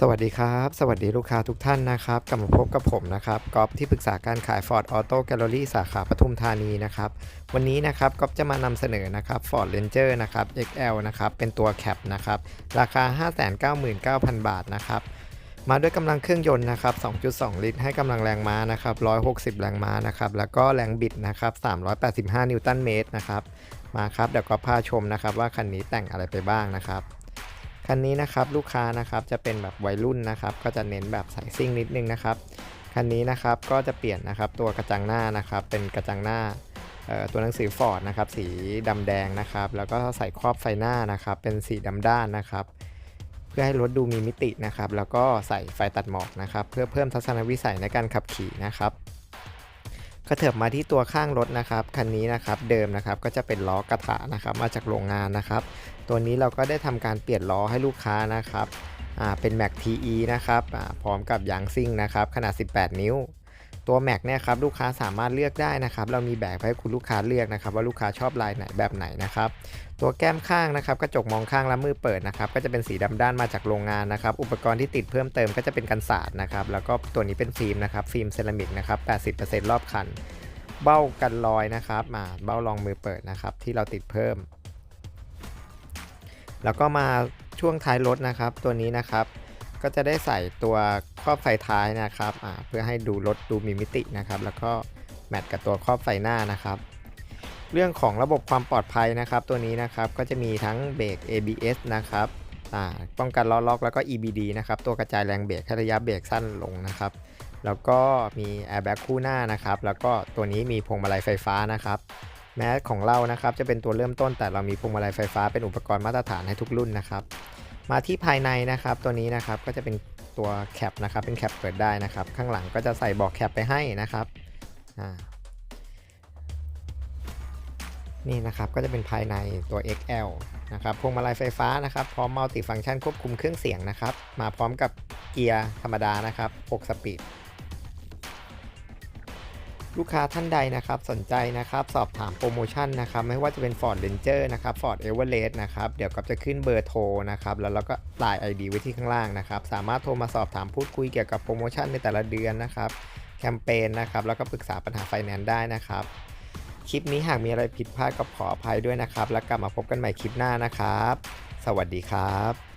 สวัสดีครับ สวัสดีลูกค้าทุกท่านนะครับ กลับมาพบกับผมนะครับก๊อฟที่ปรึกษาการขาย Ford Auto Gallery สาขาปทุมธานีนะครับ วันนี้นะครับก๊อฟจะมานำเสนอนะครับ Ford Ranger นะครับ XL นะครับ เป็นตัวแคปนะครับ ราคา 599,000 บาทนะครับ มาด้วยกำลังเครื่องยนต์นะครับ 2.2 ลิตร ให้กำลังแรงม้านะครับ 160 แรงม้านะครับ แล้วก็แรงบิดนะครับ 385 นิวตันเมตรนะครับ มาครับ เดี๋ยวก็พาชมนะครับว่าคันนี้แต่งอะไรไปบ้างนะครับ คันนี้นะครับลูกค้านะครับจะเป็นแบบวัยรุ่นนะครับ ก็จะเน้นแบบสายซิ่งนิดนึงนะครับคันนี้นะครับก็จะเปลี่ยนนะครับตัวกระจังหน้านะครับ เป็นกระจังหน้าตัวหนังสือฟอร์ดนะครับสีดำแดงนะครับ แล้วก็ใส่ครอบไฟหน้านะครับ เป็นสีดำด้านนะครับ เพื่อให้รถดูมีมิตินะครับ แล้วก็ใส่ไฟตัดหมอกนะครับ เพื่อเพิ่มทัศนวิสัยในการขับขี่นะครับ กระเถิบมาที่ตัวข้างรถนะครับคันนี้นะครับเดิมนะครับก็จะเป็นล้อกระถานะครับมาจากโรงงานนะครับ ตัวนี้เราก็ได้ทำการเปลี่ยนล้อให้ลูกค้านะครับเป็น Mac TE นะครับพร้อมกับยางซิ่งนะครับขนาด 18 นิ้ว ตัว Mac เนี่ยครับลูกค้าสามารถเลือกได้นะครับ เรามีแบบให้คุณลูกค้าเลือกนะครับ ว่าลูกค้าชอบลายไหนแบบไหนนะครับ ตัวแก้มข้างนะครับกระจกมองข้างและมือเปิดนะครับ ก็จะเป็นสีดำด้านมาจากโรงงานนะครับ อุปกรณ์ที่ติดเพิ่มเติมก็จะเป็นกันสาดนะครับ แล้วก็ตัวนี้เป็นฟิล์มนะครับฟิล์มเซรามิกนะครับ 80%รอบคัน เบ้ากันรอยนะครับมาเบ้ารองมือเปิดนะครับ ที่เราติดเพิ่ม แล้วก็มาช่วงท้ายรถนะครับ ตัวนี้นะครับ ก็จะได้ใส่ตัวครอบไฟท้ายนะครับเพื่อให้ดูรถดูมีมิตินะครับ แล้วก็แมทกับตัวครอบไฟหน้านะครับ เรื่องของระบบความปลอดภัยนะครับ ตัวนี้นะครับก็จะมีทั้งเบรก ABS นะครับป้องกันล้อล็อกแล้วก็ EBD นะครับ ตัวกระจายแรงเบรกให้ระยะเบรกสั้นลงนะครับ แล้วก็มีแอร์แบ็กคู่หน้านะครับ แล้วก็ตัวนี้มีพวงมาลัยไฟฟ้านะครับ แม้ของเรานะครับจะเป็นตัวเริ่มต้นแต่เรามีพวงมาลัยไฟฟ้าเป็นอุปกรณ์มาตรฐานให้ทุกรุ่นนะครับ มาที่ภายในนะครับตัวนี้นะครับก็จะเป็นตัวแคปนะครับเป็นแคปเปิดได้นะครับ ข้างหลังก็จะใส่บอกแคปไปให้นะครับนี่นะครับก็จะเป็นภายในตัว XL นะครับพวงมาลัยไฟฟ้านะครับพร้อมมัลติฟังก์ชันควบคุมเครื่องเสียงนะครับ มาพร้อมกับเกียร์ธรรมดานะครับ6สปีด ลูกค้าท่านใดนะครับสนใจนะครับสอบถามโปรโมชั่นนะครับไม่ว่าจะเป็น Ford Ranger นะครับ Ford Everest นะครับเดี๋ยวก็จะขึ้นเบอร์โทรนะครับแล้วเราก็ลาย ID ไว้ที่ข้างล่างนะครับสามารถโทรมาสอบถามพูดคุยเกี่ยวกับโปรโมชั่นในแต่ละเดือนนะครับแคมเปญนะครับแล้วก็ปรึกษาปัญหาไฟแนนซ์ได้นะครับคลิปนี้หากมีอะไรผิดพลาดก็ขออภัยด้วยนะครับ แล้วกลับมาพบกันใหม่คลิปหน้านะครับ สวัสดีครับ